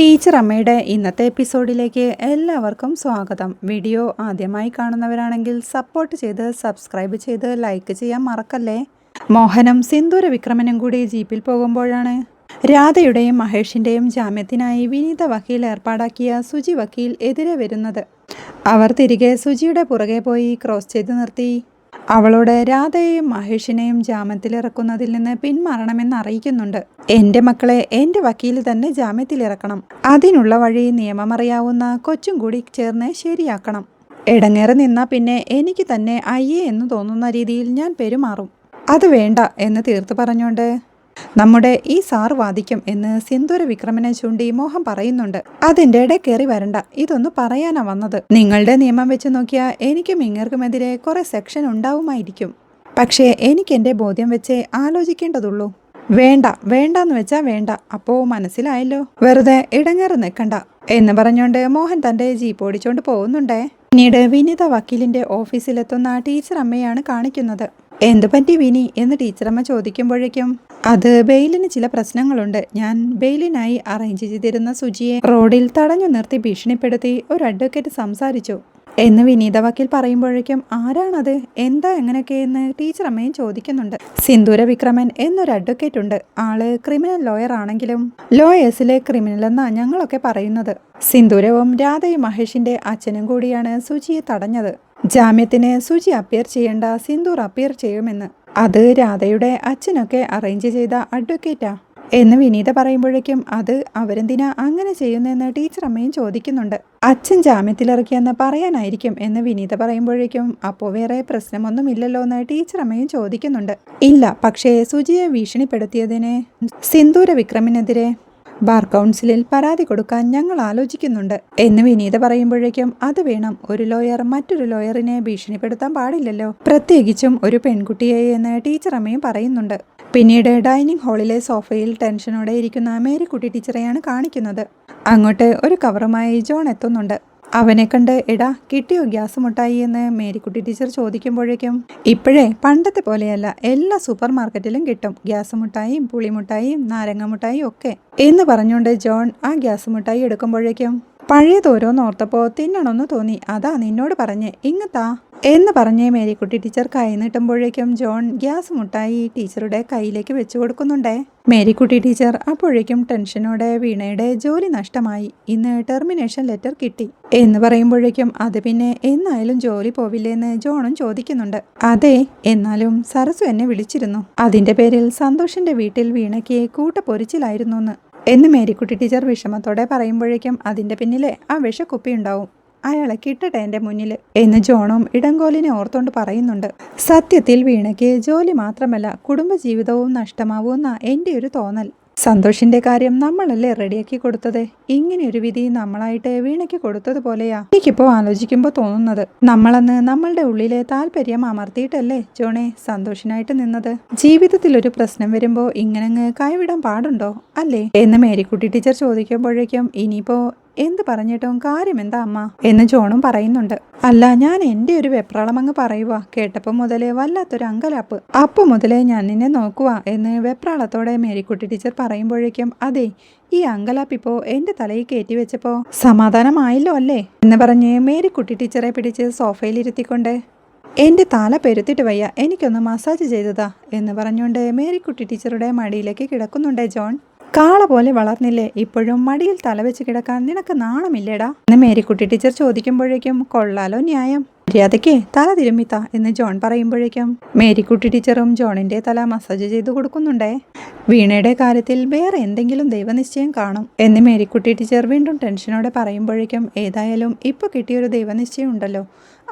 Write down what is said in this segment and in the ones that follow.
Teacher അമ്മയുടെ ഇന്നത്തെ എപ്പിസോഡിലേക്ക് എല്ലാവർക്കും സ്വാഗതം. വീഡിയോ ആദ്യമായി കാണുന്നവരാണെങ്കിൽ സപ്പോർട്ട് ചെയ്ത് സബ്സ്ക്രൈബ് ചെയ്ത് ലൈക്ക് ചെയ്യാൻ മറക്കല്ലേ? മോഹനം സിന്ദൂര വിക്രമനും കൂടി ജീപ്പിൽ പോകുമ്പോഴാണ്. രാധയുടെയും മഹേഷിന്റെയും ജാമ്യത്തിനായി വിനീത വക്കീൽ ഏർപ്പാടാക്കിയ സുജി വക്കീൽ എതിരെ വരുന്നത്. അവർ തിരികെ സുജിയുടെ പുറകെ പോയി ക്രോസ് ചെയ്ത് നിർത്തി. അവളോട് രാധയെയും മഹേഷിനെയും ജാമ്യത്തിലിറക്കുന്നതിൽ നിന്ന് പിന്മാറണമെന്ന് അറിയിക്കുന്നുണ്ട്. എന്റെ മക്കളെ എന്റെ വക്കീൽ തന്നെ ജാമ്യത്തിലിറക്കണം. അതിനുള്ള വഴി നിയമമറിയാവുന്ന കൊച്ചും കൂടി ചേർന്ന് ശരിയാക്കണം. ഇടങ്ങേറി നിന്നാ പിന്നെ എനിക്ക് തന്നെ അയ്യേ എന്ന് തോന്നുന്ന രീതിയിൽ ഞാൻ പെരുമാറും. അത് വേണ്ട എന്ന് തീർത്തു പറഞ്ഞുകൊണ്ട് നമ്മുടെ ഈ സാർ വാദിക്കും എന്ന് സിന്ദൂര വിക്രമനെ ചൂണ്ടി മോഹൻ പറയുന്നുണ്ട്. അതിന്റെ ഇടയിൽ കയറി വരണ്ട. ഇതൊന്ന് പറയാനാ വന്നത്. നിങ്ങളുടെ നിയമം വെച്ച് നോക്കിയാൽ എനിക്കും ഇങ്ങർക്കുമെതിരെ കുറെ സെക്ഷൻ ഉണ്ടാവുമായിരിക്കും. പക്ഷേ എനിക്ക് എന്റെ ബോധ്യം വെച്ച് ആലോചിക്കേണ്ടതുള്ളൂ. വേണ്ട വേണ്ടാന്ന് വെച്ചാ വേണ്ട. അപ്പോ മനസ്സിലായല്ലോ. വെറുതെ ഇടങ്ങേറ് നിൽക്കണ്ട. എന്ന് പറഞ്ഞുകൊണ്ട് മോഹൻ തന്റെ ജീപ്പ് ഓടിച്ചോണ്ട് പോകുന്നുണ്ടേ. പിന്നീട് വിനിത വക്കീലിന്റെ ഓഫീസിലെത്തുന്ന ടീച്ചർ അമ്മയാണ് കാണിക്കുന്നത്. എന്തു പറ്റി വിനി? എന്ന് ടീച്ചറമ്മ ചോദിക്കുമ്പോഴേക്കും അത് ബെയിലിന് ചില പ്രശ്നങ്ങളുണ്ട്. ഞാൻ ബെയിലിനായി അറേഞ്ച് ചെയ്തിരുന്ന സുജിയെ റോഡിൽ തടഞ്ഞു നിർത്തി ഭീഷണിപ്പെടുത്തി ഒരു അഡ്വക്കേറ്റ് സംസാരിച്ചു. എന്ന് വിനീത വക്കീൽ പറയുമ്പോഴേക്കും ആരാണത്? എന്താ എങ്ങനെയൊക്കെയെന്ന് ടീച്ചർ അമ്മയും ചോദിക്കുന്നുണ്ട്. സിന്ദൂര വിക്രമൻ എന്നൊരു അഡ്വക്കേറ്റ് ഉണ്ട്. ആൾ ക്രിമിനൽ ലോയർ ആണെങ്കിലും ലോയേഴ്സിലെ ക്രിമിനൽ എന്നാ ഞങ്ങളൊക്കെ പറയുന്നത്. സിന്ദൂരവും രാധയും മഹേഷിന്റെ അച്ഛനും കൂടിയാണ് സുജിയെ തടഞ്ഞത്. ജാമ്യത്തിന് സുജി അപ്പിയർ ചെയ്യേണ്ട സിന്ദൂർ അപ്പിയർ ചെയ്യുമെന്ന്. അത് രാധയുടെ അച്ഛനൊക്കെ അറേഞ്ച് ചെയ്ത അഡ്വക്കേറ്റാ എന്ന് വിനീത പറയുമ്പോഴേക്കും അത് അവരെന്തിനാ അങ്ങനെ ചെയ്യുന്നതെന്ന് ടീച്ചർ അമ്മയും ചോദിക്കുന്നുണ്ട്. അച്ഛൻ ജാമ്യത്തിലിറക്കിയെന്ന് പറയാനായിരിക്കും എന്ന് വിനീത പറയുമ്പോഴേക്കും അപ്പോൾ വേറെ പ്രശ്നമൊന്നും ഇല്ലല്ലോ എന്ന് ടീച്ചർ അമ്മയും ചോദിക്കുന്നുണ്ട്. ഇല്ല പക്ഷേ സുജിയെ ഭീഷണിപ്പെടുത്തിയതിനെ സിന്ദൂര വിക്രമിനെതിരെ ബാർ കൗൺസിലിൽ പരാതി കൊടുക്കാൻ ഞങ്ങൾ ആലോചിക്കുന്നുണ്ട്. എന്ന് വിനീത പറയുമ്പോഴേക്കും അത് വേണം ഒരു ലോയർ മറ്റൊരു ലോയറിനെ ഭീഷണിപ്പെടുത്താൻ പാടില്ലല്ലോ. പ്രത്യേകിച്ചും ഒരു പെൺകുട്ടിയെ എന്ന് ടീച്ചർ അമ്മയും പറയുന്നുണ്ട്. പിന്നീട് ഡൈനിങ് ഹാളിലെ സോഫയിൽ ടെൻഷനോടെ ഇരിക്കുന്ന മേരിക്കുട്ടി ടീച്ചറെയാണ് കാണിക്കുന്നത്. അങ്ങോട്ട് ഒരു കവറുമായി ജോൺ എത്തുന്നുണ്ട്. അവനെ കണ്ട് എടാ കിട്ടിയോ ഗ്യാസ് മുട്ടായി എന്ന്? മേരിക്കുട്ടി ടീച്ചർ ചോദിക്കുമ്പോഴേക്കും ഇപ്പോഴേ പണ്ടത്തെ പോലെയല്ല. എല്ലാ സൂപ്പർ മാർക്കറ്റിലും കിട്ടും. ഗ്യാസ് മുട്ടായും പുളിമുട്ടായും നാരങ്ങ മുട്ടായും ഒക്കെ. എന്ന് പറഞ്ഞുകൊണ്ട് ജോൺ ആ ഗ്യാസ് മുട്ടായി എടുക്കുമ്പോഴേക്കും പഴയതോരോന്ന് ഓർത്തപ്പോ തിന്നണമെന്ന് തോന്നി. അതാ നിന്നോട് പറഞ്ഞ് ഇങ്ങത്താ. എന്ന് പറഞ്ഞ് മേരിക്കുട്ടി ടീച്ചർ കൈ നീട്ടുമ്പോഴേക്കും ജോൺ ഗ്യാസ് മുട്ടായി ടീച്ചറുടെ കയ്യിലേക്ക് വെച്ചു കൊടുക്കുന്നുണ്ടേ. മേരിക്കുട്ടി ടീച്ചർ അപ്പോഴേക്കും ടെൻഷനോടെ വീണയുടെ ജോലി നഷ്ടമായി. ഇന്ന് ടെർമിനേഷൻ ലെറ്റർ കിട്ടി. എന്ന് പറയുമ്പോഴേക്കും അത് പിന്നെ എന്നായാലും ജോലി പോവില്ലേന്ന് ജോണും ചോദിക്കുന്നുണ്ട്. അതെ എന്നാലും സരസു എന്നെ വിളിച്ചിരുന്നു. അതിന്റെ പേരിൽ സന്തോഷിന്റെ വീട്ടിൽ വീണയ്ക്ക് കൂട്ടപ്പൊരിച്ചിലായിരുന്നു എന്ന് എന്ന് മേരിക്കുട്ടി ടീച്ചർ വിഷമത്തോടെ പറയുമ്പോഴേക്കും അതിന്റെ പിന്നിലെ ആ വിഷക്കുപ്പി ഉണ്ടാവും. അയാളെ കിട്ടട്ടെ എന്റെ മുന്നിൽ എന്ന് ജോണും ഇടങ്കോലിനെ ഓർത്തോണ്ട് പറയുന്നുണ്ട്. സത്യത്തിൽ വീണയ്ക്ക് ജോലി മാത്രമല്ല കുടുംബജീവിതവും നഷ്ടമാവുമെന്ന എന്റെ ഒരു തോന്നൽ. സന്തോഷിന്റെ കാര്യം നമ്മളല്ലേ റെഡിയാക്കി കൊടുത്തത്? ഇങ്ങനെ ഒരു വിധി നമ്മളായിട്ട് വീണയ്ക്ക് കൊടുത്തതുപോലെയാ എനിക്കിപ്പോ ആലോചിക്കുമ്പോ തോന്നുന്നത് നമ്മളന്ന് നമ്മളുടെ ഉള്ളിലെ താല്പര്യം അമർത്തിയിട്ടല്ലേ ജോണെ സന്തോഷിനായിട്ട് നിന്നത്? ജീവിതത്തിൽ ഒരു പ്രശ്നം വരുമ്പോ ഇങ്ങനെ കൈവിടാൻ പാടുണ്ടോ? അല്ലേ? എന്ന് മേരിക്കുട്ടി ടീച്ചർ ചോദിക്കുമ്പോഴേക്കും ഇനിയിപ്പോ എന്ത് പറഞ്ഞിട്ടും കാര്യം എന്താ അമ്മ? എന്ന് ജോണും പറയുന്നുണ്ട്. അല്ല ഞാൻ എന്റെ ഒരു വെപ്രാളം അങ്ങ് പറയുക കേട്ടപ്പോൾ മുതലേ വല്ലാത്തൊരു അങ്കലാപ്പ്. അപ്പൊ മുതലേ ഞാൻ നിന്നെ നോക്കുക എന്ന് വെപ്രാളത്തോടെ മേരിക്കുട്ടി ടീച്ചർ പറയുമ്പോഴേക്കും അതെ ഈ അങ്കലാപ്പിപ്പോ എന്റെ തലയിൽ കയറ്റി വെച്ചപ്പോ സമാധാനമായല്ലോ അല്ലേ? എന്ന് പറഞ്ഞ് മേരിക്കുട്ടി ടീച്ചറെ പിടിച്ച് സോഫയിലിരുത്തിക്കൊണ്ട് എന്റെ തല പെരുത്തിട്ട് വയ്യ. എനിക്കൊന്ന് മസാജ് ചെയ്തതാ. എന്ന് പറഞ്ഞുകൊണ്ട് മേരിക്കുട്ടി ടീച്ചറുടെ മടിയിലേക്ക് കിടക്കുന്നുണ്ടേ ജോൺ. കാള പോലെ വളർന്നില്ലേ? ഇപ്പോഴും മടിയിൽ തലവെച്ച് കിടക്കാൻ നിനക്ക് നാണമില്ലേടാ? എന്ന് മേരിക്കുട്ടി ടീച്ചർ ചോദിക്കുമ്പോഴേക്കും കൊള്ളാലോ ന്യായം. മര്യാദയ്ക്ക് തല തിരുമിത്ത എന്ന് ജോൺ പറയുമ്പോഴേക്കും മേരിക്കുട്ടി ടീച്ചറും ജോണിന്റെ തല മസാജ് ചെയ്തു കൊടുക്കുന്നുണ്ടേ. വീണയുടെ കാര്യത്തിൽ വേറെ എന്തെങ്കിലും ദൈവനിശ്ചയം കാണും എന്ന് മേരിക്കുട്ടി ടീച്ചർ വീണ്ടും ടെൻഷനോടെ പറയുമ്പോഴേക്കും ഏതായാലും ഇപ്പോൾ കിട്ടിയൊരു ദൈവനിശ്ചയം ഉണ്ടല്ലോ.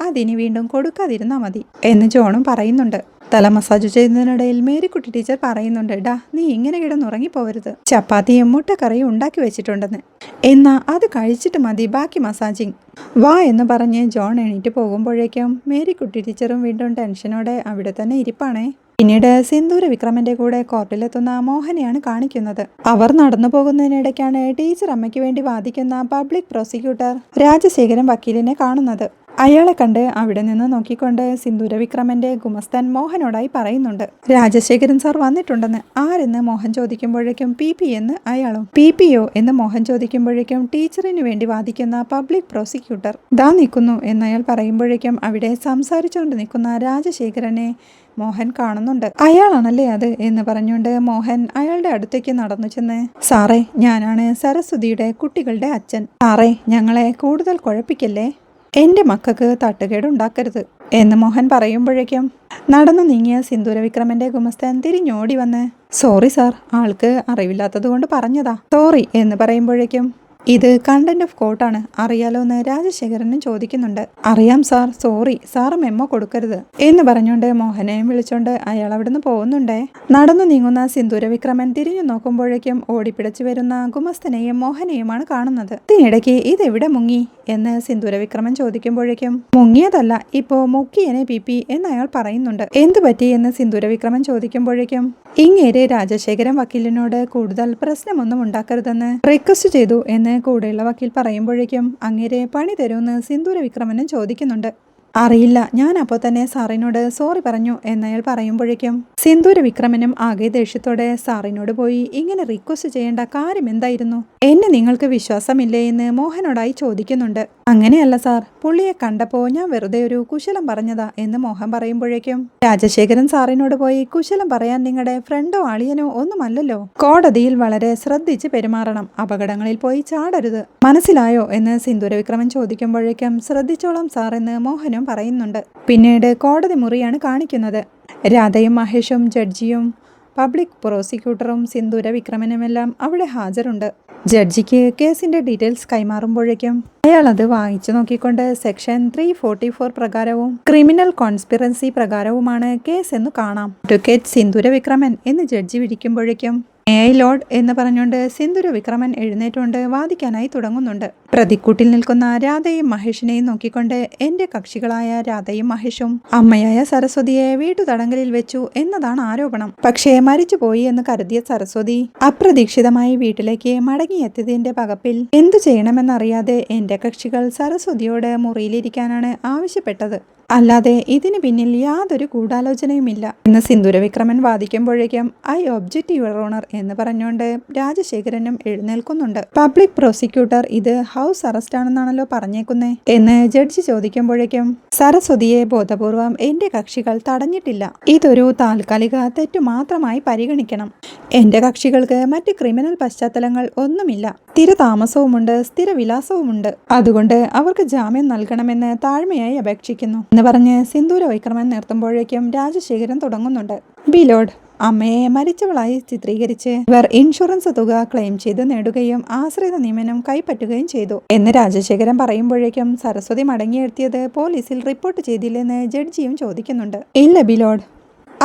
അതിനി വീണ്ടും കൊടുക്കാതിരുന്നാ മതി എന്ന് ജോണും പറയുന്നുണ്ട്. തല മസാജ് ചെയ്യുന്നതിനിടയിൽ മേരിക്കുട്ടി ടീച്ചർ പറയുന്നുണ്ട് ഡാ നീ ഇങ്ങനെ കിടന്നുറങ്ങിപ്പോവരുത്. ചപ്പാത്തിയും മുട്ടക്കറിയും ഉണ്ടാക്കി വെച്ചിട്ടുണ്ടെന്ന്. എന്നാ അത് കഴിച്ചിട്ട് മതി ബാക്കി മസാജിങ്. വാ എന്ന് പറഞ്ഞ് ജോൺ എണീറ്റ് പോകുമ്പോഴേക്കും മേരിക്കുട്ടി ടീച്ചറും വീണ്ടും ടെൻഷനോടെ അവിടെ തന്നെ ഇരിപ്പാണേ. പിന്നീട് സിന്ദൂര വിക്രമന്റെ കൂടെ കോർട്ടിലെത്തുന്ന മോഹനെയാണ് കാണിക്കുന്നത്. അവർ നടന്നു പോകുന്നതിനിടയ്ക്കാണ് ടീച്ചർ അമ്മയ്ക്ക് വേണ്ടി വാദിക്കുന്ന പബ്ലിക് പ്രോസിക്യൂട്ടർ രാജശേഖരൻ വക്കീലിനെ കാണുന്നത്. അയാളെ കണ്ട് അവിടെ നിന്ന് നോക്കിക്കൊണ്ട് സിന്ദൂര വിക്രമന്റെ ഗുമസ്താൻ മോഹനോടായി പറയുന്നുണ്ട്. രാജശേഖരൻ സാർ വന്നിട്ടുണ്ടെന്ന് ആരെന്ന് മോഹൻ ചോദിക്കുമ്പോഴേക്കും പി പി എന്ന് അയാളും പി പി ഒ എന്ന് മോഹൻ ചോദിക്കുമ്പോഴേക്കും ടീച്ചറിന് വേണ്ടി വാദിക്കുന്ന പബ്ലിക് പ്രോസിക്യൂട്ടർ. ദാ നിൽക്കുന്നു എന്നയാൾ പറയുമ്പോഴേക്കും അവിടെ സംസാരിച്ചുകൊണ്ട് നിൽക്കുന്ന രാജശേഖരനെ മോഹൻ കാണുന്നുണ്ട്. അയാളാണല്ലേ അത്? എന്ന് പറഞ്ഞുകൊണ്ട് മോഹൻ അയാളുടെ അടുത്തേക്ക് നടന്നു ചെന്ന് സാറേ ഞാനാണ് സരസ്വതിയുടെ കുട്ടികളുടെ അച്ഛൻ. സാറേ ഞങ്ങളെ കൂടുതൽ കുഴപ്പിക്കല്ലേ? എന്റെ മക്കൾക്ക് തട്ടുകേട് ഉണ്ടാക്കരുത് എന്ന് മോഹൻ പറയുമ്പോഴേക്കും നടന്നു നീങ്ങിയ സിന്ദൂര വിക്രമന്റെ ഗുമസ്തൻ തിരിഞ്ഞോടി വന്ന് സോറി സാർ ആൾക്ക് അറിവില്ലാത്തത് കൊണ്ട് പറഞ്ഞതാ. സോറി എന്ന് പറയുമ്പോഴേക്കും ഇത് കണ്ടന്റ് ഓഫ് കോട്ടാണ് അറിയാലോ എന്ന് രാജശേഖരനും ചോദിക്കുന്നുണ്ട്. അറിയാം സാർ സോറി. സാർ മെമ്മോ കൊടുക്കരുത്. എന്ന് പറഞ്ഞുകൊണ്ട് മോഹനെയും വിളിച്ചോണ്ട് അയാൾ അവിടുന്ന് പോകുന്നുണ്ടേ. നടന്നു നീങ്ങുന്ന സിന്ദൂര വിക്രമൻ തിരിഞ്ഞു നോക്കുമ്പോഴേക്കും ഓടിപ്പിടച്ചു വരുന്ന ഗുമസ്തനെയും മോഹനെയുമാണ് കാണുന്നത്. ഇതിനിടയ്ക്ക് ഇതെവിടെ മുങ്ങി? എന്ന് സിന്ദൂര വിക്രമൻ ചോദിക്കുമ്പോഴേക്കും മുങ്ങിയതല്ല ഇപ്പോ മുക്കിയനെ പി പി എന്ന് അയാൾ പറയുന്നുണ്ട്. എന്തു പറ്റി? എന്ന് സിന്ദൂര വിക്രമൻ ചോദിക്കുമ്പോഴേക്കും ഇങ്ങേരെ രാജശേഖരൻ വക്കീലിനോട് കൂടുതൽ പ്രശ്നമൊന്നും ഉണ്ടാക്കരുതെന്ന് റിക്വസ്റ്റ് ചെയ്തു എന്ന് കൂടെയുള്ള വക്കീൽ പറയുമ്പോഴേക്കും അങ്ങേരെ പണി തരുമെന്ന് സിന്ദൂര വിക്രമനും ചോദിക്കുന്നുണ്ട്. അറിയില്ല. ഞാൻ അപ്പോൾ തന്നെ സാറിനോട് സോറി പറഞ്ഞു എന്നയാൾ പറയുമ്പോഴേക്കും സിന്ദൂര വിക്രമനും ആകെ ദേഷ്യത്തോടെ സാറിനോട് പോയി ഇങ്ങനെ റിക്വസ്റ്റ് ചെയ്യേണ്ട കാര്യം എന്തായിരുന്നു? എന്നെ നിങ്ങൾക്ക് വിശ്വാസമില്ലേ? എന്ന് മോഹനോടായി ചോദിക്കുന്നുണ്ട്. അങ്ങനെയല്ല സാർ. പുള്ളിയെ കണ്ടപ്പോ ഞാൻ വെറുതെ ഒരു കുശലം പറഞ്ഞതാ എന്ന് മോഹൻ പറയുമ്പോഴേക്കും രാജശേഖരൻ സാറിനോട് പോയി കുശലം പറയാൻ നിങ്ങളുടെ ഫ്രണ്ടോ അളിയനോ ഒന്നുമല്ലല്ലോ. കോടതിയിൽ വളരെ ശ്രദ്ധിച്ച് പെരുമാറണം. അപകടങ്ങളിൽ പോയി ചാടരുത്. മനസ്സിലായോ? എന്ന് സിന്ദൂര വിക്രമൻ ചോദിക്കുമ്പോഴേക്കും ശ്രദ്ധിച്ചോളാം സാർ എന്ന് മോഹനും പറയുന്നുണ്ട്. പിന്നീട് കോടതി മുറിയാണ് കാണിക്കുന്നത്. രാധയും മഹേഷും ജഡ്ജിയും പബ്ലിക് പ്രോസിക്യൂട്ടറും സിന്ദൂര വിക്രമനുമെല്ലാം അവിടെ ഹാജരുണ്ട്. ജഡ്ജിക്ക് കേസിന്റെ ഡീറ്റെയിൽസ് കൈമാറുമ്പോഴേക്കും അയാൾ അത് വായിച്ചു നോക്കിക്കൊണ്ട് സെക്ഷൻ ത്രീ ഫോർട്ടി ഫോർ പ്രകാരവും ക്രിമിനൽ കോൺസ്പിറൻസി പ്രകാരവുമാണ് കേസ് എന്ന് കാണാം. അഡ്വക്കേറ്റ് സിന്ദൂര വിക്രമൻ എന്ന് ജഡ്ജി വിധിക്കുമ്പോഴേക്കും എ ഐ ലോഡ് എന്ന് പറഞ്ഞുകൊണ്ട് സിന്ധുര വിക്രമൻ എഴുന്നേറ്റുകൊണ്ട് വാദിക്കാനായി തുടങ്ങുന്നുണ്ട്. പ്രതിക്കൂട്ടിൽ നിൽക്കുന്ന രാധയും മഹേഷിനെയും നോക്കിക്കൊണ്ട് എന്റെ കക്ഷികളായ രാധയും മഹേഷും അമ്മയായ സരസ്വതിയെ വീട്ടുതടങ്കലിൽ വെച്ചു എന്നതാണ് ആരോപണം. പക്ഷേ മരിച്ചുപോയി എന്ന് കരുതിയ സരസ്വതി അപ്രതീക്ഷിതമായി വീട്ടിലേക്ക് മടങ്ങിയെത്തിയതിന്റെ പകപ്പിൽ എന്തു ചെയ്യണമെന്നറിയാതെ എന്റെ കക്ഷികൾ സരസ്വതിയോട് മുറിയിലിരിക്കാനാണ് ആവശ്യപ്പെട്ടത്. അല്ലാതെ ഇതിന് പിന്നിൽ യാതൊരു ഗൂഢാലോചനയുമില്ല. എന്ന് സിന്ദൂരവിക്രമൻ വാദിക്കുമ്പോഴേക്കും ഐ ഒബ്ജക്റ്റ് യുവർ ഓണർ എന്ന് പറഞ്ഞുകൊണ്ട് രാജശേഖരനും എഴുന്നേൽക്കുന്നുണ്ട്. പബ്ലിക് പ്രോസിക്യൂട്ടർ ഇത് ഹൗസ് അറസ്റ്റ് ആണെന്നാണല്ലോ പറഞ്ഞേക്കുന്നേ എന്ന് ജഡ്ജി ചോദിക്കുമ്പോഴേക്കും സരസ്വതിയെ ബോധപൂർവം എന്റെ കക്ഷികൾ തടഞ്ഞിട്ടില്ല. ഇതൊരു താൽക്കാലിക തെറ്റു മാത്രമായി പരിഗണിക്കണം. എന്റെ കക്ഷികൾക്ക് മറ്റ് ക്രിമിനൽ പശ്ചാത്തലങ്ങൾ ഒന്നുമില്ല. സ്ഥിര താമസവുമുണ്ട് സ്ഥിര വിലാസവുമുണ്ട് അതുകൊണ്ട് അവർക്ക് ജാമ്യം നൽകണമെന്ന് താഴ്മയായി അപേക്ഷിക്കുന്നു എന്ന് പറഞ്ഞ് സിന്ദൂര വൈക്രമൻ നിർത്തുമ്പോഴേക്കും രാജശേഖരൻ തുടങ്ങുന്നുണ്ട്. ബിലോഡ് അമ്മയെ മരിച്ചവളായി ചിത്രീകരിച്ച് ഇവർ ഇൻഷുറൻസ് തുക ക്ലെയിം ചെയ്ത് നേടുകയും ആശ്രിത നിയമനം കൈപ്പറ്റുകയും ചെയ്തു. എന്ന് രാജശേഖരൻ പറയുമ്പോഴേക്കും സരസ്വതി മടങ്ങിയെത്തിയത് പോലീസിൽ റിപ്പോർട്ട് ചെയ്തില്ലെന്ന് ജഡ്ജിയും ചോദിക്കുന്നുണ്ട്. ഇല്ല ബിലോഡ്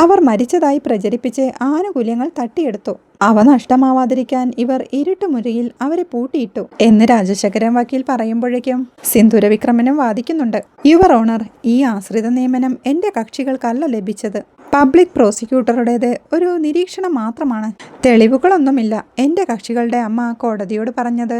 അവർ മരിച്ചതായി പ്രചരിപ്പിച്ച് ആനുകൂല്യങ്ങൾ തട്ടിയെടുത്തു. അവ നഷ്ടമാവാതിരിക്കാൻ ഇവർ ഇരുട്ടുമുറിയിൽ അവരെ പൂട്ടിയിട്ടു. എന്ന് രാജശേഖരൻ വക്കീൽ പറയുമ്പോഴേക്കും സിന്ധുരവിക്രമനും വാദിക്കുന്നുണ്ട്. യുവർ ഓണർ ഈ ആശ്രിത നിയമനം എന്റെ കക്ഷികൾക്കല്ല ലഭിച്ചത്. പബ്ലിക് പ്രോസിക്യൂട്ടറുടേത് ഒരു നിരീക്ഷണം മാത്രമാണ്. തെളിവുകളൊന്നുമില്ല. എന്റെ കക്ഷികളുടെ അമ്മ കോടതിയോട് പറഞ്ഞത്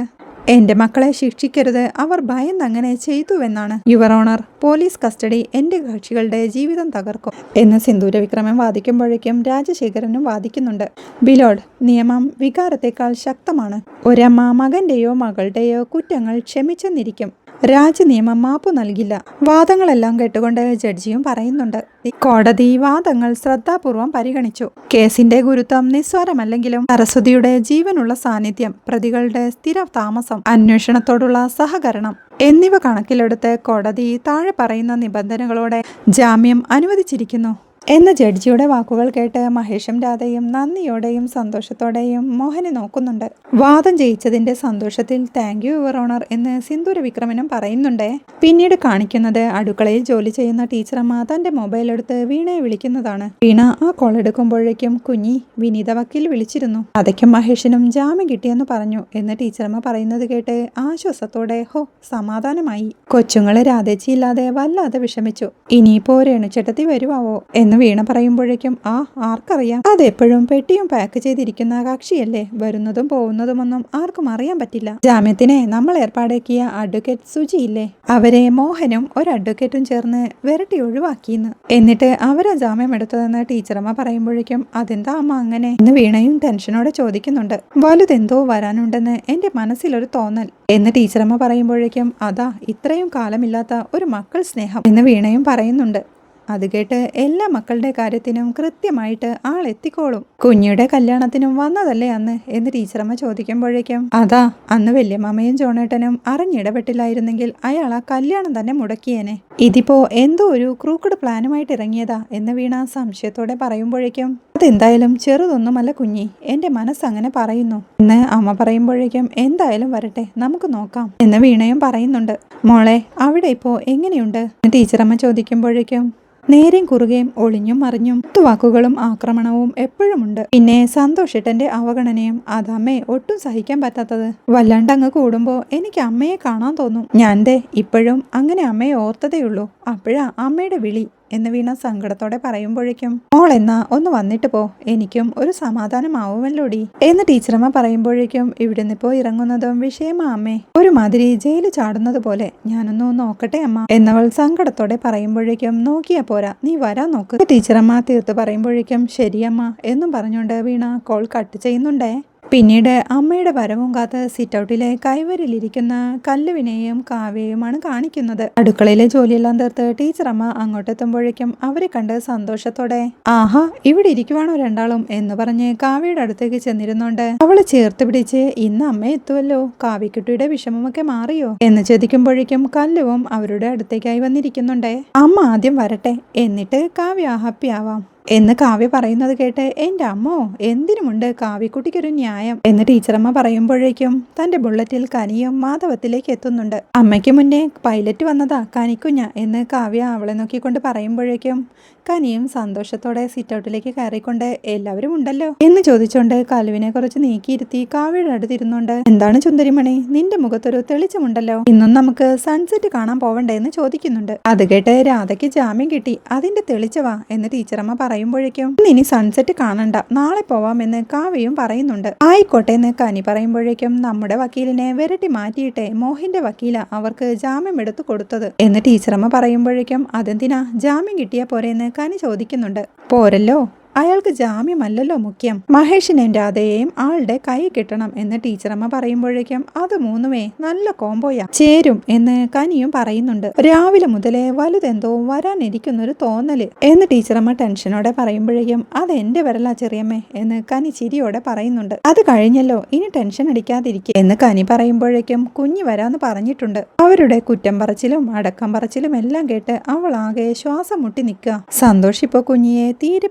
എന്റെ മക്കളെ ശിക്ഷിക്കരുത്. അവർ ഭയന്ന് അങ്ങനെ ചെയ്തുവെന്നാണ്. യുവർ ഓണർ പോലീസ് കസ്റ്റഡി എന്റെ കക്ഷികളുടെ ജീവിതം തകർക്കും എന്ന് സിന്ദൂര വിക്രമൻ വാദിക്കുമ്പോഴേക്കും രാജശേഖരനും വാദിക്കുന്നുണ്ട്. ബിലോഡ് നിയമം വികാരത്തെക്കാൾ ശക്തമാണ്. ഒരമ്മ മകന്റെയോ മകളുടെയോ കുറ്റങ്ങൾ ക്ഷമിച്ചെന്നിരിക്കും. രാജ്യനിയമം മാപ്പ് നൽകില്ല. വാദങ്ങളെല്ലാം കേട്ടുകൊണ്ട് ജഡ്ജിയും പറയുന്നുണ്ട്. കോടതി വാദങ്ങൾ ശ്രദ്ധാപൂർവം പരിഗണിച്ചു. കേസിന്റെ ഗുരുത്വം നിസ്സാരമല്ലെങ്കിലും സരസ്വതിയുടെ ജീവനുള്ള സാന്നിധ്യം പ്രതികളുടെ സ്ഥിര താമസം അന്വേഷണത്തോടുള്ള സഹകരണം എന്നിവ കണക്കിലെടുത്ത് കോടതി താഴെ പറയുന്ന നിബന്ധനകളോടെ ജാമ്യം അനുവദിച്ചിരിക്കുന്നു. എന്ന ജഡ്ജിയുടെ വാക്കുകൾ കേട്ട് മഹേഷും രാധയും നന്ദിയോടെയും സന്തോഷത്തോടെയും മോഹനെ നോക്കുന്നുണ്ട്. വാദം ജയിച്ചതിന്റെ സന്തോഷത്തിൽ താങ്ക് യു യുവർ ഓണർ എന്ന് സിന്ദൂര വിക്രമനും പറയുന്നുണ്ട്. പിന്നീട് കാണിക്കുന്നത് അടുക്കളയിൽ ജോലി ചെയ്യുന്ന ടീച്ചറമ്മ തന്റെ മൊബൈൽ എടുത്ത് വീണയെ വിളിക്കുന്നതാണ്. വീണ ആ കോൾ എടുക്കുമ്പോഴേക്കും കുഞ്ഞി വിനീത വക്കീൽ വിളിച്ചിരുന്നു. അതയ്ക്കും മഹേഷിനും ജാമ്യം കിട്ടിയെന്ന് പറഞ്ഞു എന്ന് ടീച്ചറമ്മ പറയുന്നത് കേട്ട് ആശ്വാസത്തോടെ ഹോ സമാധാനമായി. കൊച്ചുങ്ങളെ രാധേച്ചിയില്ലാതെ വല്ലാതെ വിഷമിച്ചു. ഇനിയിപ്പോ രേണുചേട്ടത്തി വരുവാവോ? എന്ന് വീണ പറയുമ്പോഴേക്കും ആ ആർക്കറിയാം. അതെപ്പോഴും പെട്ടിയും പാക്ക് ചെയ്തിരിക്കുന്ന കക്ഷിയല്ലേ? വരുന്നതും പോകുന്നതുമൊന്നും ആർക്കും അറിയാൻ പറ്റില്ല. ജാമ്യത്തിനെ നമ്മൾ ഏർപ്പാടാക്കിയ അഡ്വക്കേറ്റ് സുജിയില്ലേ അവരെ മോഹനും ഒരു അഡ്വക്കേറ്റും ചേർന്ന് വിരട്ടി ഒഴിവാക്കിയെന്ന്. എന്നിട്ട് അവരാ ജാമ്യം എടുത്തതെന്ന് ടീച്ചറമ്മ പറയുമ്പോഴേക്കും അതെന്താ അമ്മ അങ്ങനെ? എന്ന് വീണയും ടെൻഷനോടെ ചോദിക്കുന്നുണ്ട്. വലുതെന്തോ വരാനുണ്ടെന്ന് എന്റെ മനസ്സിലൊരു തോന്നൽ. എന്ന് ടീച്ചറമ്മ പറയുമ്പോഴേക്കും അതാ ഇത്രയും കാലമില്ലാത്ത ഒരു മക്കൾ സ്നേഹം. എന്ന് വീണയും പറയുന്നുണ്ട്. അത് കേട്ട് എല്ലാ മക്കളുടെ കാര്യത്തിനും കൃത്യമായിട്ട് ആൾ എത്തിക്കോളും കുഞ്ഞിയുടെ കല്യാണത്തിനും വന്നതല്ലേ അന്ന് എന്ന് ടീച്ചറമ്മ ചോദിക്കുമ്പോഴേക്കും അതാ അന്ന് വല്യമ്മയും ജോണേട്ടനും അറിഞ്ഞിടപെട്ടില്ലായിരുന്നെങ്കിൽ അയാൾ ആ കല്യാണം തന്നെ മുടക്കിയേനെ. ഇതിപ്പോ എന്തോ ഒരു ക്രൂക്കഡ് പ്ലാനുമായിട്ട് ഇറങ്ങിയതാ എന്ന് വീണ സംശയത്തോടെ പറയുമ്പോഴേക്കും അതെന്തായാലും ചെറുതൊന്നുമല്ല കുഞ്ഞി. എന്റെ മനസ്സ് അങ്ങനെ പറയുന്നു. എന്ന് അമ്മ പറയുമ്പോഴേക്കും എന്തായാലും വരട്ടെ. നമുക്ക് നോക്കാം എന്ന് വീണയും പറയുന്നുണ്ട്. മോളെ അവിടെ ഇപ്പോ എങ്ങനെയുണ്ട്? ടീച്ചറമ്മ ചോദിക്കുമ്പോഴേക്കും നേരെയും കുറുകയും ഒളിഞ്ഞും മറിഞ്ഞും വാക്കുകളും ആക്രമണവും എപ്പോഴുമുണ്ട്. പിന്നെ സന്തോഷേട്ടന്റെ അവഗണനയും അതമ്മേ ഒട്ടും സഹിക്കാൻ പറ്റാത്തത്. വല്ലാണ്ട് അങ്ങ് കൂടുമ്പോ എനിക്ക് അമ്മയെ കാണാൻ തോന്നും. ഞാൻ ദേ ഇപ്പോഴും അങ്ങനെ അമ്മയെ ഓർത്തതേയുള്ളൂ. അപ്പോഴാ അമ്മയുടെ വിളി. എന്ന് വീണ സങ്കടത്തോടെ പറയുമ്പോഴേക്കും മോൾ എന്നാ ഒന്ന് വന്നിട്ട് പോ. എനിക്കും ഒരു സമാധാനമാവുമല്ലോടി എന്ന് ടീച്ചറമ്മ പറയുമ്പോഴേക്കും ഇവിടെ നിന്നിപ്പോ ഇറങ്ങുന്നതും വിഷയമാ അമ്മേ. ഒരുമാതിരി ജയിൽ ചാടുന്നത് പോലെ ഞാനൊന്ന് നോക്കട്ടെ അമ്മ. എന്നവൾ സങ്കടത്തോടെ പറയുമ്പോഴേക്കും നോക്കിയാ പോരാ. നീ വരാ നോക്ക്. ടീച്ചറമ്മ തീർത്ത് പറയുമ്പോഴേക്കും ശരിയമ്മ എന്നും പറഞ്ഞുകൊണ്ട് വീണ കോൾ കട്ട് ചെയ്യുന്നുണ്ടേ. പിന്നീട് അമ്മയുടെ വരവും കാത്ത് സിറ്റൗട്ടിലെ കൈവരിലിരിക്കുന്ന കല്ലുവിനെയും കാവ്യയുമാണ് കാണിക്കുന്നത്. അടുക്കളയിലെ ജോലിയെല്ലാം തീർത്ത് ടീച്ചറമ്മ അങ്ങോട്ടെത്തുമ്പോഴേക്കും അവരെ കണ്ട് സന്തോഷത്തോടെ ആഹാ ഇവിടെ ഇരിക്കുവാണോ രണ്ടാളും? എന്ന് പറഞ്ഞ് കാവ്യയുടെ അടുത്തേക്ക് ചെന്നിരുന്നോണ്ട് അവൾ ചേർത്ത് പിടിച്ച് ഇന്ന് അമ്മ എത്തുമല്ലോ കാവ്യക്കുട്ടിയുടെ വിഷമമൊക്കെ മാറിയോ? എന്ന് ചോദിക്കുമ്പോഴേക്കും കല്ലുവും അവരുടെ അടുത്തേക്കായി വന്നിരിക്കുന്നുണ്ടേ. അമ്മ ആദ്യം വരട്ടെ എന്നിട്ട് കാവ്യ ഹാപ്പി ആവാം. എന്ന് കാവ്യ പറയുന്നത് കേട്ട് എന്റെ അമ്മോ എന്തിനുമുണ്ട് കാവ്യക്കുട്ടിക്കൊരു ന്യായം? എന്ന് ടീച്ചറമ്മ പറയുമ്പോഴേക്കും തന്റെ ബുള്ളറ്റിൽ കനിയും മാധവത്തിലേക്ക് എത്തുന്നുണ്ട്. അമ്മയ്ക്ക് മുന്നേ പൈലറ്റ് വന്നതാ കനിക്കുഞ്ഞ എന്ന് കാവ്യ അവളെ നോക്കിക്കൊണ്ട് പറയുമ്പോഴേക്കും കനിയും സന്തോഷത്തോടെ സിറ്റൗട്ടിലേക്ക് കയറിക്കൊണ്ട് എല്ലാവരും ഉണ്ടല്ലോ? എന്ന് ചോദിച്ചുകൊണ്ട് കലുവിനെ കുറച്ച് നീക്കിയിരുത്തി കാവ്യയുടെ അടുത്തിരുന്നുണ്ട് എന്താണ് ചുന്ദരിമണി നിന്റെ മുഖത്തൊരു തെളിച്ചമുണ്ടല്ലോ. ഇന്നും നമുക്ക് സൺസെറ്റ് കാണാൻ പോവണ്ടേ എന്ന് ചോദിക്കുന്നുണ്ട്. അത് കേട്ട് രാധയ്ക്ക് ജാമ്യം കിട്ടി. അതിന്റെ തെളിച്ചവാ എന്ന് ടീച്ചറമ്മ പറയുമ്പോഴേക്കും "ഇന്ന് ഇനി സൺസെറ്റ് കാണണ്ട. നാളെ പോവാമെന്ന് കാവ്യയും പറയുന്നുണ്ട്. ആയിക്കോട്ടെ എന്ന് കനി പറയുമ്പോഴേക്കും നമ്മുടെ വക്കീലിനെ വിരട്ടി മാറ്റിയിട്ടെ മോഹിന്റെ വക്കീല അവർക്ക് ജാമ്യം എടുത്തു കൊടുത്തത്. എന്ന് ടീച്ചറമ്മ പറയുമ്പോഴേക്കും അതെന്തിനാ? ജാമ്യം കിട്ടിയ പോരെ എന്ന് കനി ചോദിക്കുന്നുണ്ട്. പോരല്ലോ. അയാൾക്ക് ജാമ്യമല്ലല്ലോ മുഖ്യം. മഹേഷിനെയും രാധയെയും ആളുടെ കൈ കിട്ടണം എന്ന് ടീച്ചറമ്മ പറയുമ്പോഴേക്കും അത് മൂന്നുമേ നല്ല കോംബോയാ. ചേരും എന്ന് കനിയും പറയുന്നുണ്ട്. രാവിലെ മുതലേ വലുതെന്തോ വരാനിരിക്കുന്നൊരു തോന്നൽ എന്ന് ടീച്ചറമ്മ ടെൻഷനോടെ പറയുമ്പോഴേക്കും അത് എന്റെ വരലാ ചെറിയമ്മേ എന്ന് കനി ചിരിയോടെ പറയുന്നുണ്ട്. അത് കഴിഞ്ഞല്ലോ ഇനി ടെൻഷൻ അടിക്കാതിരിക്കുക എന്ന് കനി പറയുമ്പോഴേക്കും കുഞ്ഞു വരാന്ന് പറഞ്ഞിട്ടുണ്ട്. അവരുടെ കുറ്റം പറച്ചിലും അടക്കം പറച്ചിലും എല്ലാം കേട്ട് അവൾ ആകെ ശ്വാസം മുട്ടി നിൽക്കുക. സന്തോഷ് ഇപ്പൊ കുഞ്ഞിയെ തീരെ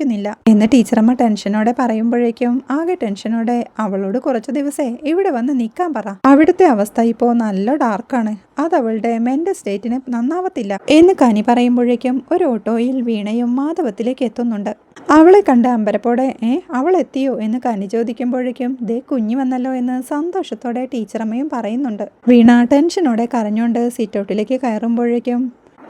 പരിഗണിക്കുന്നില്ല എന്ന് ടീച്ചറമ്മ ടെൻഷനോടെ പറയുമ്പോഴേക്കും ആകെ ടെൻഷനോടെ അവളോട് കുറച്ചു ദിവസേ ഇവിടെ വന്ന് നിൽക്കാൻ പറ. അവിടുത്തെ അവസ്ഥ ഇപ്പോ നല്ല ഡാർക്കാണ്. അത് അവളുടെ മെന്റൽ സ്റ്റേറ്റിന് നന്നാവത്തില്ല. എന്ന് കനി പറയുമ്പോഴേക്കും ഒരു ഓട്ടോയിൽ വീണയും മാധവത്തിലേക്ക് എത്തുന്നുണ്ട്. അവളെ കണ്ട അമ്പരപ്പോടെ ഏ അവൾ എത്തിയോ? എന്ന് കനി ചോദിക്കുമ്പോഴേക്കും ദേ കുഞ്ഞു വന്നല്ലോ എന്ന് സന്തോഷത്തോടെ ടീച്ചറമ്മയും പറയുന്നുണ്ട്. വീണ ടെൻഷനോടെ കരഞ്ഞുകൊണ്ട് സിറ്റൗട്ടിലേക്ക് കയറുമ്പോഴേക്കും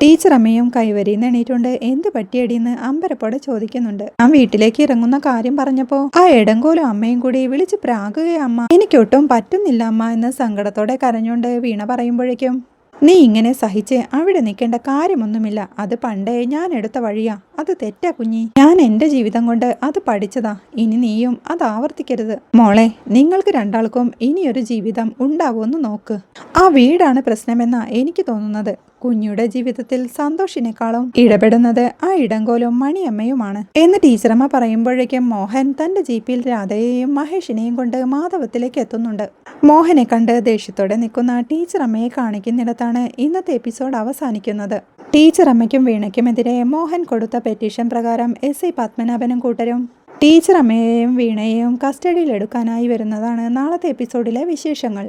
ടീച്ചർ അമ്മയും കൈവരിന്ന് എണീറ്റുണ്ട് എന്ത് പറ്റിയടിയെന്ന് അമ്പരപ്പോടെ ചോദിക്കുന്നുണ്ട്. ഞാൻ വീട്ടിലേക്ക് ഇറങ്ങുന്ന കാര്യം പറഞ്ഞപ്പോ ആ എടങ്കോലും അമ്മയും കൂടി വിളിച്ച് പ്രാകുകയമ്മ എനിക്കൊട്ടും പറ്റുന്നില്ല അമ്മ എന്ന് സങ്കടത്തോടെ കരഞ്ഞുകൊണ്ട് വീണ പറയുമ്പോഴേക്കും നീ ഇങ്ങനെ സഹിച്ച് അവിടെ നിൽക്കേണ്ട കാര്യമൊന്നുമില്ല. അത് പണ്ടേ ഞാൻ എടുത്ത വഴിയാ. അത് തെറ്റാ കുഞ്ഞി. ഞാൻ എന്റെ ജീവിതം കൊണ്ട് അത് പഠിച്ചതാ. ഇനി നീയും അത് ആവർത്തിക്കരുത്. മോളെ നിങ്ങൾക്ക് രണ്ടാൾക്കും ഇനിയൊരു ജീവിതം ഉണ്ടാവുമെന്ന് നോക്ക്. ആ വീടാണ് പ്രശ്നമെന്നാ എനിക്ക് തോന്നുന്നത്. കുഞ്ഞുടെ ജീവിതത്തിൽ സന്തോഷിനേക്കാളും ഇടപെടുന്നത് ആ ഇടങ്കോലും മണിയമ്മയുമാണ്. എന്ന് ടീച്ചറമ്മ പറയുമ്പോഴേക്കും മോഹൻ തന്റെ ജീപ്പിൽ രാധയെയും മഹേഷിനെയും കൊണ്ട് മാധവത്തിലേക്ക് എത്തുന്നുണ്ട്. മോഹനെ കണ്ട് ദേഷ്യത്തോടെ നിൽക്കുന്ന ടീച്ചറമ്മയെ കാണിക്കുന്നിടത്താണ് ഇന്നത്തെ എപ്പിസോഡ് അവസാനിക്കുന്നത്. ടീച്ചറമ്മയ്ക്കും വീണയ്ക്കുമെതിരെ മോഹൻ കൊടുത്ത പെറ്റീഷൻ പ്രകാരം എസ് ഐ പത്മനാഭനും കൂട്ടരും ടീച്ചറമ്മയെയും വീണയെയും കസ്റ്റഡിയിലെടുക്കാനായി വരുന്നതാണ് നാളത്തെ എപ്പിസോഡിലെ വിശേഷങ്ങൾ.